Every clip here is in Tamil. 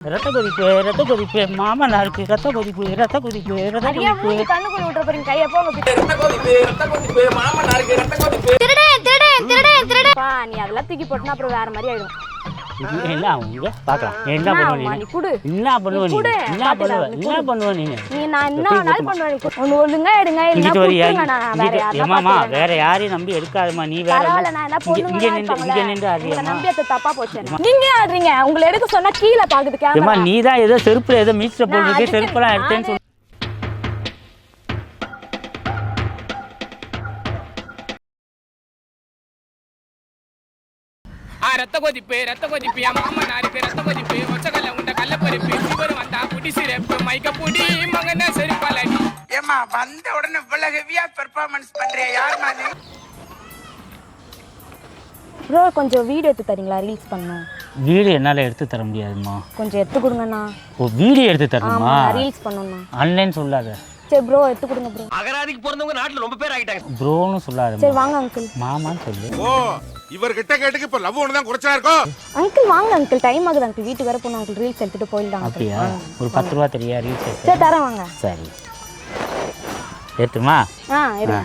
ரத்த கொதிப்பு ரத்த கொதிப்பு மாமனாருக்கு ரத்த கொதிப்பு ரத்த கொதிப்பு ரத்த கொதிப்பு கண்ணுக்குள்ள விட்டுற போறீங்க கையை போங்க. ரத்த கொதிப்பு ரத்த கொதிப்பு மாமனாருக்கு ரத்த கொதிப்பு பா நீ அதெல்லாம் தூக்கி போட்டுனா அப்புறம் வேற மாதிரி ஆயிடும். என்ன ஆகுங்க பார்க்கலாம் என்ன என்ன பண்ணுவ ஆகுமா, நீ நீ குடு. என்ன பண்ணுவ நீ குடு, என்ன பாத்துக்கலாம், பண்ணுவ நீ என்ன குடு. பண்ணுவ நீ நீ நான் என்ன வேணாலும் பண்ணுவேன் நீ ஒன்று ஒழுங்கா எடுங்க. நான் வேற. வேற யாரையும் நம்பி எடுக்காதம்மா. நீ வேற பரவாயில்ல நான் என்ன இங்க பொண்ணுங்க நின்று இங்க நின்று உங்களை ஆடுறியம்மா நம்பி அது தப்பா போச்சு. நீங்க ஆடுறீங்க உங்களை எடுக்க சொன்னா கீழே பாக்குது கேமரா நீ தான் ஏதோ செருப்புல ஏதோ அதுக்கு- செருப்பெல்லாம் எடுத்தேன்னு ஆ ரத்த கொதிப்பு ரத்த கொதிப்பு. என் மாமனாருக்கு ரத்த கொதிப்பு. ஒச்சகல்ல உண்ட கள்ளப்பருப்பு. இவர் வந்தா குடி சிறப்பு. மைக்க புடி மகன செருப்பாலடி ஏமா வந்த உடனே இவ்வளவு ஹெவியா பெர்ஃபார்மன்ஸ் பண்றிய? யாருமா நீ? ப்ரோ கொஞ்சம் வீடியோ எடுத்து தரீங்களா? ரீல்ஸ் பண்ணணும். வீடியோ என்னால எடுத்து தர முடியாதும்மா. கொஞ்சம் எடுத்து கொடுங்கண்ணா. ஓ வீடியோ எடுத்து தரணுமா? ரீல்ஸ் பண்ணணும்ண்ணா. ஆன்லைன் சொல்லாத. சரி ப்ரோ எடுத்து கொடுங்க ப்ரோ அகராதிக்கு பிறந்தவங்க நாட்டுல ரொம்ப பேர் ஆகிட்டாங்க. ப்ரோன்னு சொல்லாத சரி வாங்க அங்கிள் மாமான்னு சொல்லு. ஓ இவர்கிட்ட கேட்டுக்கு இப்ப லவ் ஒன்று தான் குறைச்சா இருக்கும் அங்கிள் வாங்க அங்கிள் டைம் ஆகுது அங்கிள் வீட்டுக்கு வர போகணும் அங்கிள் ரீல்ஸ் எடுத்துட்டு போயிடலாம். அப்படியா? ஒரு பத்து ரூபா தெரியா ரீல்ஸ் சரி தரேன் வாங்க. சரி. ஏற்றுமா ஆ இருங்க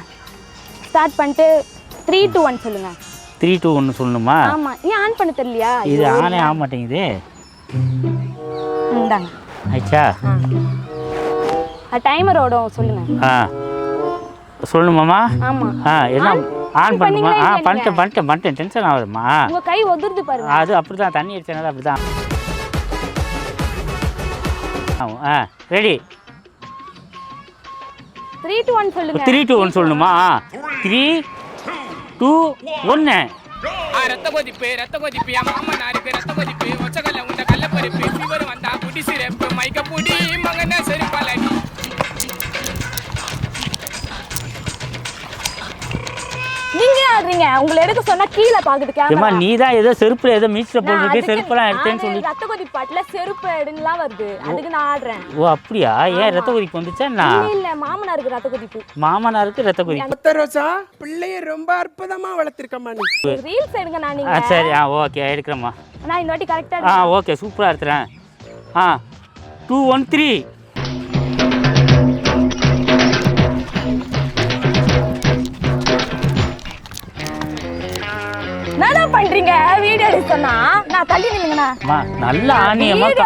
ஸ்டார்ட் பண்ணிட்டு த்ரீ டூ ஒன் சொல்லுங்க. த்ரீ டூ ஒன்று சொல்லணுமா? ஆமா. நீ ஆன் பண்ண தெரியலையா? இது ஆனே ஆக மாட்டேங்குது இந்தாங்க. ஆயிடுச்சா? ஆ. டைமர் ஓடும் சொல்லுங்க. ஆ. சொல்லணுமாம்மா? ஆமா. ஆ என்ன? ஆன் பண்ணுமா? ஆ பண்ணிட்டேன் பண்ணிட்டேன் பண்ணிட்டேன். டென்ஷன் ஆகுதும்மா உங்க கை ஒதுருது பாருங்க. அது அப்படி தான் தண்ணி அடிச்சனால அப்படி தான் ஆமாம் ஆ ரெடி. த்ரீ டூ ஒன் சொல்லுங்க. த்ரீ டூ ஒன் சொல்லணுமா? த்ரீ டூ ஒன்று ரத்த கொதிப்பு ரத்த கொதிப்பு. என் மாமனாருக்கு ரத்த கொதிப்பு. உங்களை எடுக்க சொன்னா கீழே பாக்குது கேமரா நீ தான் ஏதோ செருப்புல ஏதோ மீச்சில் நான் போட்டுருக்கு அதுக்கு- செருப்பெல்லாம் எடுத்தேன்னு நானே சொல்லி. ரத்த கொதி பாட்டுல செருப்பு எடுன்னுலாம் வருது. அதுக்கு நான் ஆடுறேன். ஓ அப்படியா? ஏன் ரத்த கொதிப்பு வந்துச்சா என்ன? இல்ல இல்ல மாமனாருக்கு ரத்த கொதிப்பு. மாமனாருக்கு ரத்த கொதிப்பு. முத்த ரோசா பிள்ளைய ரொம்ப அற்புதமா வளர்த்திருக்கம்மா நீ. ரீல்ஸ் எடுங்க நான் நீங்க. சரி. ஆ ஓகே எடுக்கிறேம்மா. நான் இந்த வாட்டி கரெக்டா ஆ ஓகே சூப்பராக எடுத்துறேன். ஆ டூ ஒன் த்ரீ என்ன பண்றீங்க? வீடியோ எடுக்க சொன்னா? நான் தள்ளி நில்லுங்கண்ணா. அம்மா நல்ல ஆணியம்மா. வீடியோ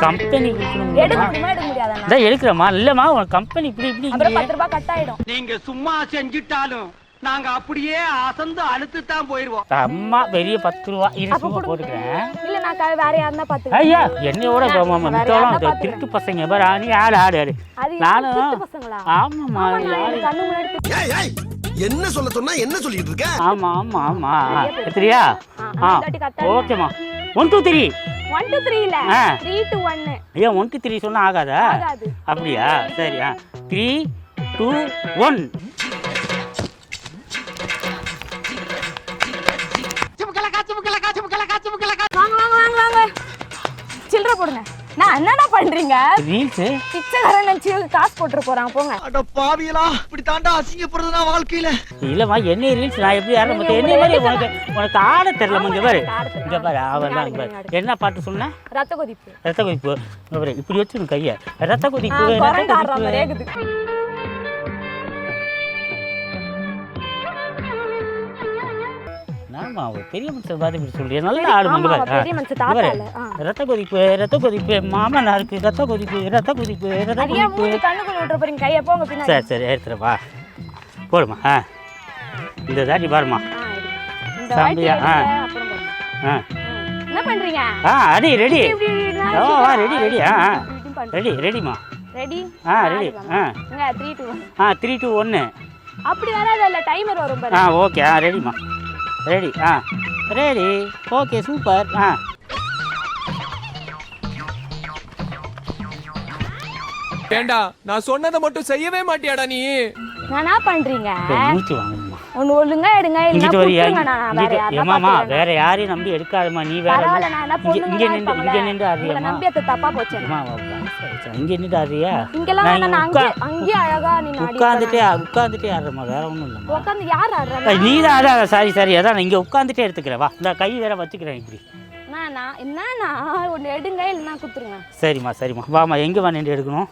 கம்பெனி எடுக்க முடியுமா? எடுக்க முடியாதாண்ணா? இதான் எடுக்கிறேம்மா. இல்லைம்மா உன் கம்பெனி இப்படி இப்படி அப்புறம் பத்து ரூபாய் கட் ஆயிடும். நீங்க சும்மா செஞ்சிட்டாலும் நாங்க அப்படியே அசந்து அழுத்து தான் போயிருவோம். அம்மா பெரிய பத்து ரூபா. இரு அப்ப சும்மா கொடுங்க. போட்டுக்கிறேன். இல்ல நான் வேற யாருன்னா பாத்துக்கிறேன். ஐயா என்னையோட போமாமா பாத்துக்கிறேன். திருட்டு பசங்க. பாரு நீ ஆடு ஆடு ஆடு? நானும் ஆமாம்மா கண்ணு முன்னாடி திட்டு- ஏய் ஏய். என்ன சொல்ல சொன்னா என்ன சொல்லிட்டு இருக்க? ஆமா ஆமா ஆமா. சரியா ஓகேம்மா one two three one two three இல்ல. ஆ. த்ரீ டூ ஒன்னு ஐயா ஒன் டூ த்ரீ சொன்னா ஆகாதா. அப்படியா? சரி ஆ. த்ரீ டூ ஒன் வாங்க வாங்க வாங்க வாங்க. சில்லற போடுங்க. நான் என்னடா பண்றீங்க? ரீல்ஸு பிச்சைக்காரன் நினைச்சு காசு போட்டுற போறாங்க போங்க. அட பாவியலா இப்படி தாண்டா அசிங்கப்படுறதுனா வாழ்க்கையில இல்லைம்மா என்ன ரீல்ஸ் நான் எப்படி ஆட மாட்டேன் என்ன மாதிரி உனக்கு உனக்கு ஆட தெரியல இங்கே பாரு. இங்கே பாரு அவன் தான் ஆடுங்க, பாரு. ஆடுங்க. என்ன பாட்டு சொன்னேன் ரத்த கொதிப்பு. ரத்த கொதிப்பு. இப்படி வச்சுருங்க கையை. ரத்த கொதிப்பு ஆமா ஒரு பெரிய மனுஷன் பார்த்து இப்படி நல்லா ஆடுமா இங்க ஆமா, பாரு பெரிய மனுஷன் இங்க தாத்தா பாரு. இல்ல. ஆ. ரத்த கொதிப்பு ரத்த கொதிப்பு மாமனாருக்கு ரத்த கொதிப்பு ரத்த கொதிப்பு ரத்த கொதிப்பு. கண்ணுக்குள்ள விட்டுற போறீங்க கையை போங்க பின்னாடி. சரி சரி எடுத்துறப்பா போடுமா ஆ. இந்த தாட்டி பாருமா. சாம்பியா, ஆ. ஆ. என்ன பண்றீங்க? ஆ ரெடி. ரெடி ஓ ஆ ரெடி ரெடி ஆ. ரெடி ரெடிமா ரெடி? ஆ ரெடி ஆ. த்ரீ டூ ஆ த்ரீ டூ ஒன்று அப்படி வராது இல்ல டைமர் வரும் ஆ ஓகே ஆ ரெடிமா ரெடி ஆ ரெடி ஓகே சூப்பர் ஆ ஏண்டா நான் சொன்னதை மட்டும் செய்யவே மாட்டியாடா நீ? நான் என்ன பண்றீங்க? மூச்சு வாங்கம்மா. ஒண்ணு ஒழுங்கா எடுங்க இங்கிட்டு யாருன்னா ஏமாமா. வேற யாரையும் நம்பி எடுக்காதம்மா நீ வேற பரவாயில்ல நான் என்ன இங்க பொண்ணுங்க இங்க தான் நின்று இங்க. நின்று ஆடுறியம்மா நம்பி அது தப்பா போச்சு அம்மா இங்க நின்று ஆடுறியா இங்கெல்லாம் நான் வேணாம் நான் அங்கேயே அழகா நீ உட்காந்துட்டே உட்காந்துட்டே ஆடுறம்மா வேற ஒன்றும் இல்லைம்மா. உட்காந்து யார் ஆடுறாங்க நீ தான் அதான் சாரி சாரி அதான் இங்கே உட்காந்துட்டே எடுத்துக்கிறேன். வா இந்த கை வேற வச்சுக்கிறேன் இப்படி. என்னண்ணா? ஒன்று எடுங்க சரிம்மா சரிம்மா. வாம்மா எங்கே வா நின்று எடுக்கணும்?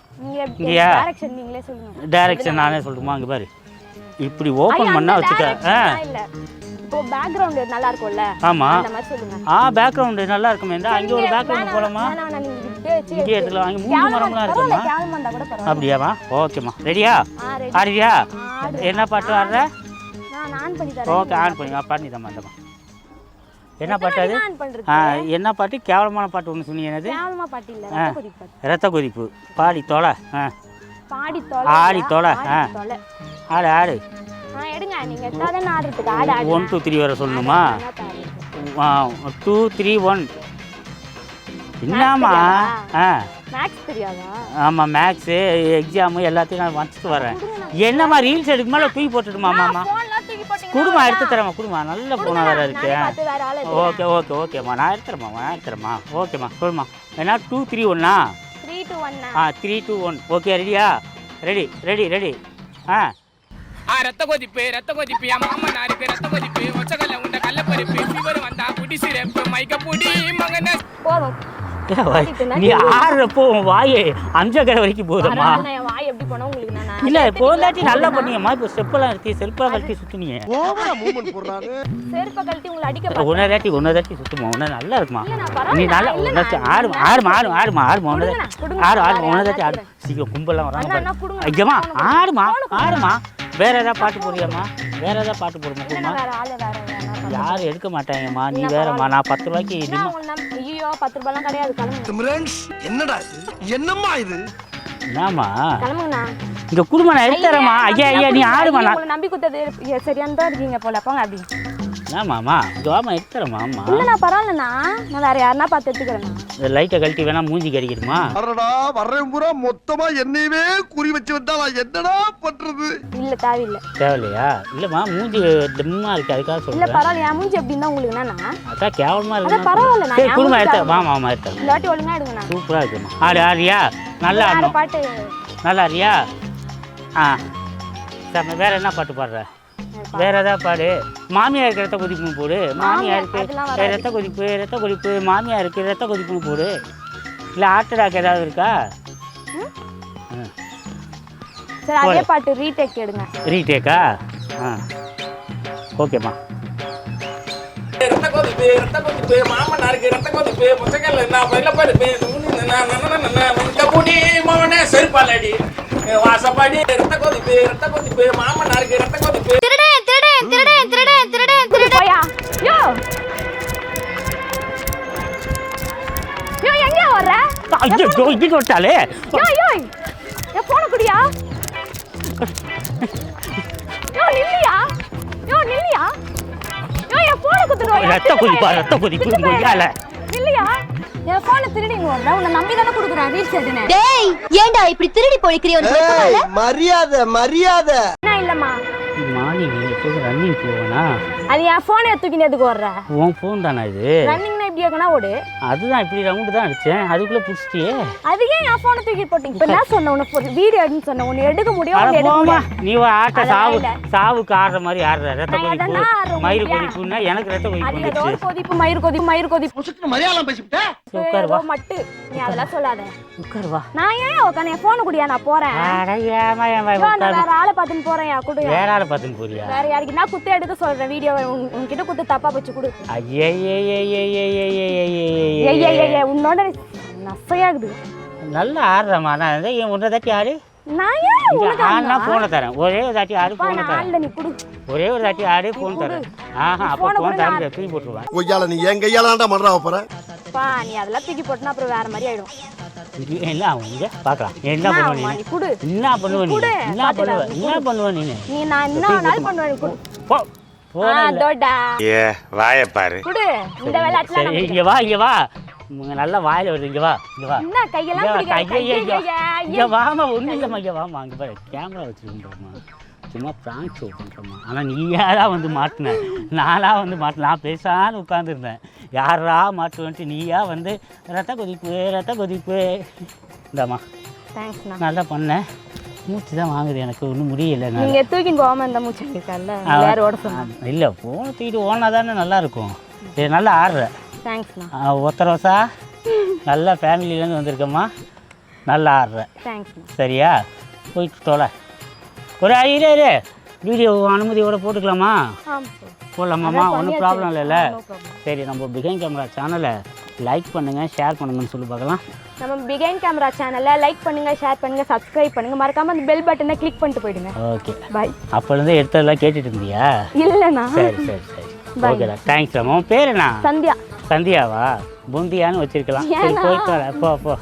இங்கயா? டைரக்ஷன் நீங்களே சொல்லுங்க. டைரக்ஷன் நானே சொல்லட்டுமா அங்கே பாரு. இப்படி ஓப்பன் ஐயா, பண்ணால் அந்த வச்சுக்க ஆ. direction இல்ல. இப்போ பேக்ரவுண்ட் நல்லா இருக்கும்ல? ஆமாம் அந்த மாதிரி சொல்லுங்க. ஆ பேக்ரவுண்டு நல்லா இருக்குமே. அங்கே ஒரு பேக்ரவுண்ட் வேணாம், இங்கே எடுத்துக்கலாம். அங்கே மூணு மரம்லாம் இருக்குமா. அப்படியாம்மா? ஓகேம்மா. ரெடியா. ஆடுறியா ஆடு. என்ன பாட்டு ஆடுற? ஓகே ஆன் பண்ணி. பண்ணி தம்மா தம்மா என்ன பாட்டு அது? என்ன பாட்டு? கேவலமான பாட்டு ஒன்று சொன்னீங்க. ரத்த கொதிப்பு பாடி தொலை. ஆ. ஆடி தொலை, ஆ. ஆடு ஆடு ஒன் டூ த்ரீ வரை சொல்லணுமா? டூ த்ரீ ஒன் என்னம்மா ஆ. மேக்ஸ் தெரியாதா? ஆமாம் மேக்ஸு எக்ஸாமு எல்லாத்தையும் நான் வச்சுட்டு வரேன் என்னம்மா ரீல்ஸ் எடுக்க மேலே தூக்கி போட்டுட்டுமா மாமா? போன்லாம் தூக்கி போட்டீங்கன்னா குடுமா எடுத்து தரேம்மா குடுமா நல்ல ஃபோனாக வேறு இருக்கு. ஓகே ஓகே ஓகேம்மா நான் எடுத்துறேம்மா நான் எடுத்துறேம்மா. ஓகேம்மா சொல்லுமா ஏன்னா டூ த்ரீ ஒன்னா த்ரீ டூ ஒன் ஆ த்ரீ டூ ஒன் ஓகே ரெடியா ரெடி ரெடி ரெடி ஆ. ஆ ரத்த கொதிப்பு ரத்த கொதிப்பு. என் மாமனாருக்கு ரத்த கொதிப்பு. ஒச்சகல்ல உண்ட கள்ளப்பருப்பு. ஃபீவர் வந்தா குடி சிறப்பு. மைக்க புடி மகன போதும். நீ ஆடுறப்போ உன் வாயே அஞ்சக்கரை வரைக்கும் போதும்மா வாய் எப்படி போனா உங்களுக்கு நான் இல்ல போந்தாட்டி நல்லா பண்ணீங்கம்மா இப்போ ஸ்டெப்பெல்லாம் இருக்கு செல்ஃபாக கழட்டி போடுறாரு செருப்பை கழட்டி உங்களை அடிக்க. ஒன்றை தாட்டி சுற்றுமா ஒன்று நல்லா இருக்குமா? இல்ல, நீ நல்லா இல்ல, ஆடு ஆடுமா ஆடுமா ஆடுமா ஆடுமா கொடுங்க, கொடுங்க, ஆடு ஆடு வேற ஒன்றை தாட்டி ஆடு. சீக்கிரம் கும்பலாம் வராங்க. ஐயம்மா ஆடுமா ஆடுமா. வேற ஏதாவது பாட்டு போடுறியாம்மா? வேற ஏதாவது பாட்டு போடுமா இல்ல, யாரும் எடுக்க மாட்டாங்கம்மா. நீ இல்ல, வேறம்மா நான் பத்து ரூபாய்க்கு பத்து ரூபாய்லாம் கிடையாது. கிளம்புங்க. சிம்ரன்ஸ் என்னடா இது? என்னம்மா இது? என்னம்மா? கிளம்புங்கண்ணா. இங்க குடும்பம் நான் எடுத்துறேம்மா ஐயா ஐயா நீ ஆடுமா நான் உங்களை நம்பி குத்தது. ஏ, சரியானதா தான் இருக்கீங்க போல. போங்க அப்படி. ஆமாம்மா எடுத்துறேம்மா ஆமா இல்ல நான் பரவாயில்லண்ணா. நான் வேற யாருன்னா பார்த்து எடுத்துக்கிறேண்ணா. இந்த லைட்டை கழட்டி வேணா மூஞ்சி கடிக்கணுமா அடடா வர்றேன் பூரா மொத்தமா என்னையவே குறி வச்சு வந்தா நான் என்னடா பண்றது? இல்ல தேவையில்லை. தேவையில்லையா? இல்லைம்மா மூஞ்சி டிம்மா இருக்கு அதுக்காக இல்ல சொல்றேன் பரவாயில்ல என் மூஞ்சி எப்படின்னா உங்களுக்கு என்னண்ணா அதான் கேவலமா அதான் இருக்கு பரவாயில்ல, நான் சரி குடும்பம் எடுத்து தான் வாமா வாமா எடுத்தேன் இந்த வாட்டி ஒழுங்கா எடுங்கண்ணா. சூப்பரா இருக்குமா? ஆடு ஆடியா நல்லா வேற ஆடணும். பாட்டு. நல்லா ஆடியா ஆ. சரி வேற என்ன பாட்டு பாடுற? வேற ஏதாவது பாடு. மாமியா இருக்கு ரத்த கொதிப்பு போடு. மாமியா இருக்கு அதெல்லாம் ஏ, வராது. ரத்த கொதிப்பு ரத்த கொதிப்பு. மாமியா இருக்கு ரத்த கொதிப்பு போடு. இல்லை ஆட்டடாக்கு ஏதாவது இருக்கா? சரி அதே பாட்டு ரீடேக் எடுங்க. ரீடேக்கா ஆ? ஓகேம்மா. ரத்த கொதிப்பு ரத்த கொதிப்பு. மாமனாருக்கு ரத்த கொதிப்பு. ஒச்சகல்ல நான் கள்ளப்பருப்பு மைக்க புடி மகனே செருப்பாலடி வாசப்படி ரத்த கொதிப்பு ரத்த கொதிப்பு. மாமனாருக்கு ரத்த கொதிப்பு. ஐயோ இங்கிட்டு விட்டாலே யோ யோ என் போன குடியா யோ நில்லியா யோ நில்லியா யோ என் போன குத்துறோம் ரத்த கொதிப்பா ரத்த கொதிப்பு கொய்யால இல்லையா என் போன திருடிங்க வர்ற உன்னை நம்பி தானே கொடுக்குறேன் ரீல்ஸ் எடுன்னு டேய் ஏன்டா இப்படி திருடி போய்க்கிறிய ஏய், மரியாதை மரியாதை. என்ன இல்லம்மா. மார்னிங் எப்போது ரன்னிங் போவேனா? அது என் போனை தூக்கினு எதுக்கு வர்ற? உன் ஃபோன் தானே இது? ரன்னிங்னா இருக்கனா ஓடு. அதுதான் இப்படி ரவுண்டு தான் அடிச்சேன். அதுக்குள்ளே பிடிச்சிட்டியே. அது ஏன் என் போனை தூக்கி போட்டீங்க இப்ப என்ன சொன்ன உனக்கு வீடியோ எடுன்னு சொன்னேன் உன்னை எடுக்க முடியும்? அட உன்னை எடுக்க போம்மா. முடியாது. நீ ஒரு ஆட்ட சாவு. சாவுக்கு ஆடுற மாதிரி ஆடுற ரத்த நான் கொதிப்பு. எதனா ஆடுறேன் மயிறு கொதிப்புன்னா எனக்கு ரத்த கொதிப்பு அது ஏதோ ஒரு வந்துச்சு கொதிப்பு மயிர் கொதிப்பு மயிர் கொதிப்பு. மரியாதை பேசிவிட்ட? உட்காரு ஏதோ வா மட்டு. நீ அதெல்லாம் சொல்லாத. உட்காரு வா. நான் ஏன் உட்காந்து என் போனை குடியா? நான் போறேன். அட ஐயோ, நான் உட்காரு. வேற ஆளை பார்த்துன்னு போறேன். யா குடு வேற ஆளை பார்த்துன்னு போறியா? வேற யாருக்கு நான் குத்து எடுக்க சொல்றேன். வீடியோ உன்கிட்ட குத்து தப்பா வச்சு கொடு. ஐயே உன்னோட நசையாகுது. நல்லா ஆடுறம்மா நான் இதை ஏன் உன்னை தாட்டி ஆடு. நான் ஃபோனை தரேன். ஒரே ஒரு தாட்டி ஆடு ஃபோனை நான் தரேன். ஒரே ஒரு தாட்டி ஆடு ஃபோன் தரேன். ஆஹா அப்போ ஃபோன் கூட தர நான் முடியாது தூக்கி போட்டுருவேன் கொய்யால நீ என் கையால தான்டா மன்றா போற? பா நீ அதெல்லாம் தூக்கி போட்டுனா அப்புறம் வேற மாதிரி ஆயிடும். என்ன இங்க பார்க்கலாம் என்ன பண்ணுவ? நீ என்ன பண்ணுவ நீ குடு, என்ன பண்ணுவ? நீ என்ன பண்ணுவ நீ நீ நான் என்ன பண்ணுவேன் போ. ஆ போன இல்ல. தோடா ஏ வாய பாரு. குடு. இந்த விளையாட்டுலாம் சரி இங்க வா இங்க வா. உங்க நல்லா வாயில வருது இங்க வா இங்க வா. என்ன கையெல்லாம். கையை இங்க வாமா ஒண்ணும் இல்லம்மா இங்க வாமா அங்க பாரு கேமரா வச்சிருக்கோம்மா சும்மா ப்ராங்க் ஷோ பண்ணுறோம்மா ஆனால் நீயா தான் வந்து மாட்டின? நானா வந்து மாட்டின நான் பேசான்னு உட்காந்துருந்தேன் யாரா மாட்டுவன்ட்டு நீயா வந்து ரத்த கொதிப்பு ரத்த கொதிப்பு. இந்தாம்மா. நல்லா பண்ணேன் மூச்சு தான் வாங்குது. எனக்கு ஒன்றும் முடியல என்னால. நீங்க தூக்கின்னு போகாம இந்த மூச்சு வேற ஓட இல்லை ஃபோனை தூக்கிட்டு ஓனா தானே நல்லா இருக்கும் சரி நல்லா ஆடுற. தேங்க்ஸ்ண்ணா ஒத்தரோசா நல்ல ஃபேமிலியிலேருந்து வந்திருக்கம்மா. நல்லா ஆடுற. தேங்க்ஸ்ண்ணா சரியா? போயிட்டு தொலை. ஒரு இரு இரு வீடியோ அனுமதியோட போட்டுக்கலாமா? போடலாமாம்மா? ஒன்றும். ப்ராப்ளம் இல்லைல்ல. சரி நம்ம பிகைன் கேமரா சேனலை லைக் பண்ணுங்கள் ஷேர் பண்ணுங்கன்னு சொல்லி பார்க்கலாம். நம்ம பிகைன் கேமரா சேனலை லைக் பண்ணுங்க ஷேர் பண்ணுங்க சப்ஸ்கிரைப் பண்ணுங்க. மறக்காம அந்த பெல் பட்டனை கிளிக் பண்ணிட்டு போயிடுங்க. ஓகே பாய் அப்போலேருந்து எடுத்ததெல்லாம் கேட்டுட்டு இருந்தியா? இல்லைண்ணா. சரி சரி சரி. ஓகேடா தேங்க்ஸ் உன் பேர் என்ன? சந்தியா. சந்தியாவா? பூந்தியான்னு வச்சிருக்கலாம். சரி? போயிட்டு வரேன். போ போ.